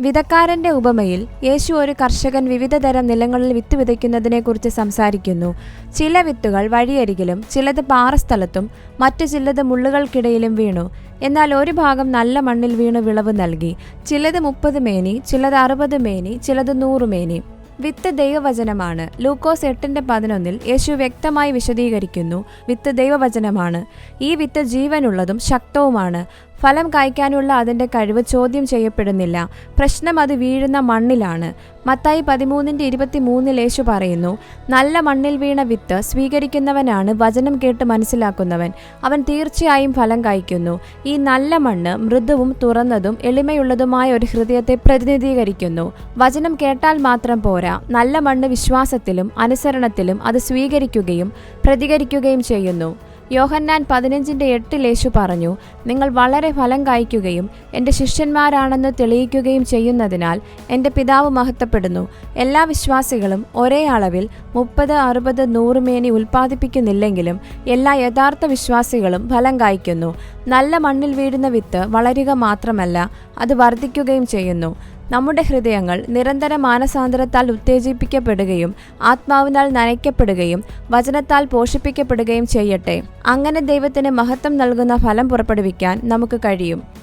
വിതക്കാരന്റെ ഉപമയിൽ യേശു ഒരു കർഷകൻ വിവിധ തരം നിലങ്ങളിൽ വിത്ത് വിതയ്ക്കുന്നതിനെക്കുറിച്ച് സംസാരിക്കുന്നു. ചില വിത്തുകൾ വഴിയരികിലും ചിലത് പാറസ്ഥലത്തും മറ്റു ചിലത് മുള്ളുകൾക്കിടയിലും വീണു. എന്നാൽ ഒരു ഭാഗം നല്ല മണ്ണിൽ വീണു വിളവ് നൽകി. ചിലത് മുപ്പത് മേനി ചിലത് അറുപത് മേനി ചിലത് നൂറ് മേനി. വിത്ത് ദൈവവചനമാണ്. ലൂക്കോസ് എട്ടിന്റെ പതിനൊന്നിൽ യേശു വ്യക്തമായി വിശദീകരിക്കുന്നു. വിത്ത് ദൈവവചനമാണ്. ഈ വിത്ത് ജീവനുള്ളതും ശക്തവുമാണ്. ഫലം കായ്ക്കാനുള്ള അതിന്റെ കഴിവ് ചോദ്യം ചെയ്യപ്പെടുന്നില്ല. പ്രശ്നം അത് വീഴുന്ന മണ്ണിലാണ്. മത്തായി പതിമൂന്നിന്റെ ഇരുപത്തി മൂന്നിൽ യേശു പറയുന്നു നല്ല മണ്ണിൽ വീണ വിത്ത് സ്വീകരിക്കുന്നവനാണ് വചനം കേട്ട് മനസ്സിലാക്കുന്നവൻ. അവൻ തീർച്ചയായും ഫലം കായ്ക്കുന്നു. ഈ നല്ല മണ്ണ് മൃദുവും തുറന്നതും എളിമയുള്ളതുമായ ഒരു ഹൃദയത്തെ പ്രതിനിധീകരിക്കുന്നു. വചനം കേട്ടാൽ മാത്രം പോരാ. നല്ല മണ്ണ് വിശ്വാസത്തിലും അനുസരണത്തിലും അത് സ്വീകരിക്കുകയും പ്രതികരിക്കുകയും ചെയ്യുന്നു. യോഹന്നാൻ പതിനഞ്ചിന്റെ എട്ടിൽ യേശു പറഞ്ഞു നിങ്ങൾ വളരെ ഫലം കായ്ക്കുകയും എന്റെ ശിഷ്യന്മാരാണെന്ന് തെളിയിക്കുകയും ചെയ്യുന്നതിനാൽ എന്റെ പിതാവ് മഹത്വപ്പെടുന്നു. എല്ലാ വിശ്വാസികളും ഒരേ അളവിൽ മുപ്പത് അറുപത് നൂറ് മേനി ഉൽപ്പാദിപ്പിക്കുന്നില്ലെങ്കിലും എല്ലാ യഥാർത്ഥ വിശ്വാസികളും ഫലം കായ്ക്കുന്നു. നല്ല മണ്ണിൽ വീഴുന്ന വിത്ത് വളരുക മാത്രമല്ല അത് വർദ്ധിക്കുകയും ചെയ്യുന്നു. നമ്മുടെ ഹൃദയങ്ങൾ നിരന്തര മാനസാന്തരത്താൽ ഉത്തേജിപ്പിക്കപ്പെടുകയും ആത്മാവിനാൽ നനയ്ക്കപ്പെടുകയും വചനത്താൽ പോഷിപ്പിക്കപ്പെടുകയും ചെയ്യട്ടെ. അങ്ങനെ ദൈവത്തിന് മഹത്വം നൽകുന്ന ഫലം പുറപ്പെടുവിക്കാൻ നമുക്ക് കഴിയും.